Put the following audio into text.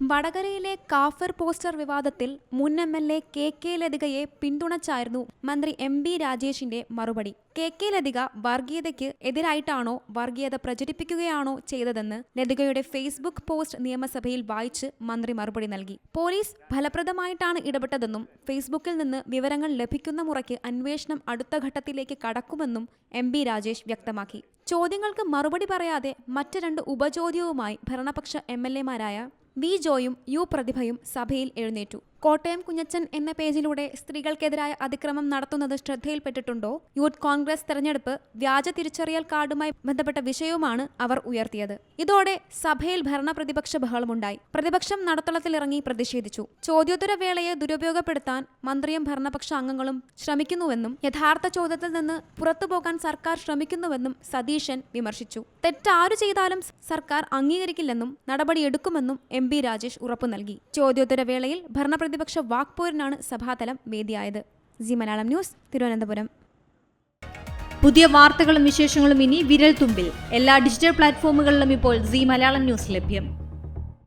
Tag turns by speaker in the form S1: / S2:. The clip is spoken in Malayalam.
S1: വടകരയിലെ കാഫർ പോസ്റ്റർ വിവാദത്തിൽ മുൻ M L A K K ലതികയെ പിന്തുണച്ചായിരുന്നു മന്ത്രി എം ബി രാജേഷിന്റെ മറുപടി. കെ കെ ലതിക വർഗീയതയ്ക്ക് എതിരായിട്ടാണോ വർഗീയത പ്രചരിപ്പിക്കുകയാണോ ചെയ്തതെന്ന് ലതികയുടെ ഫേസ്ബുക്ക് പോസ്റ്റ് നിയമസഭയിൽ വായിച്ച് മന്ത്രി മറുപടി നൽകി. പോലീസ് ഫലപ്രദമായിട്ടാണ് ഇടപെട്ടതെന്നും ഫേസ്ബുക്കിൽ നിന്ന് വിവരങ്ങൾ ലഭിക്കുന്ന മുറയ്ക്ക് അന്വേഷണം അടുത്ത ഘട്ടത്തിലേക്ക് കടക്കുമെന്നും എം ബി രാജേഷ് വ്യക്തമാക്കി. ചോദ്യങ്ങൾക്ക് മറുപടി പറയാതെ മറ്റ് രണ്ട് ഉപചോദ്യവുമായി ഭരണപക്ഷ എം എൽ എമാരായ വി ജോയും യു പ്രതിഭയും സഭയിൽ എഴുന്നേറ്റു കോട്ടയം കുഞ്ഞച്ചൻ എന്ന പേജിലൂടെ സ്ത്രീകൾക്കെതിരായ അതിക്രമം നടത്തുന്നത് ശ്രദ്ധയിൽപ്പെട്ടിട്ടുണ്ടോ? യൂത്ത് കോൺഗ്രസ് തെരഞ്ഞെടുപ്പ് വ്യാജ തിരിച്ചറിയൽ കാർഡുമായി ബന്ധപ്പെട്ട വിഷയവുമാണ് അവർ ഉയർത്തിയത്. ഇതോടെ സഭയിൽ ഭരണ പ്രതിപക്ഷ ബഹളമുണ്ടായി. പ്രതിപക്ഷം നടത്തളത്തിലിറങ്ങി പ്രതിഷേധിച്ചു. ചോദ്യോത്തര വേളയെ ദുരുപയോഗപ്പെടുത്താൻ മന്ത്രിയും ഭരണപക്ഷ അംഗങ്ങളും ശ്രമിക്കുന്നുവെന്നും യഥാർത്ഥ ചോദ്യത്തിൽ നിന്ന് പുറത്തുപോകാൻ സർക്കാർ ശ്രമിക്കുന്നുവെന്നും സതീശൻ വിമർശിച്ചു. തെറ്റാരു ചെയ്താലും സർക്കാർ അംഗീകരിക്കില്ലെന്നും നടപടിയെടുക്കുമെന്നും എം ബി രാജേഷ് ഉറപ്പു നൽകി ചോദ്യോത്തര വേളയിൽ ഭരണപ്രതിപക്ഷ വാക്പോരിനാണ് സഭാതലം വേദിയായത്. Zee Malayalam news Thiruvananthapuram.
S2: പുതിയ വാർത്തകളും വിശേഷങ്ങളും ഇനി വിരൽ തുമ്പിൽ എല്ലാ ഡിജിറ്റൽ പ്ലാറ്റ്ഫോമുകളിലും ഇപ്പോൾ സി മലയാളം ന്യൂസ് ലഭ്യം.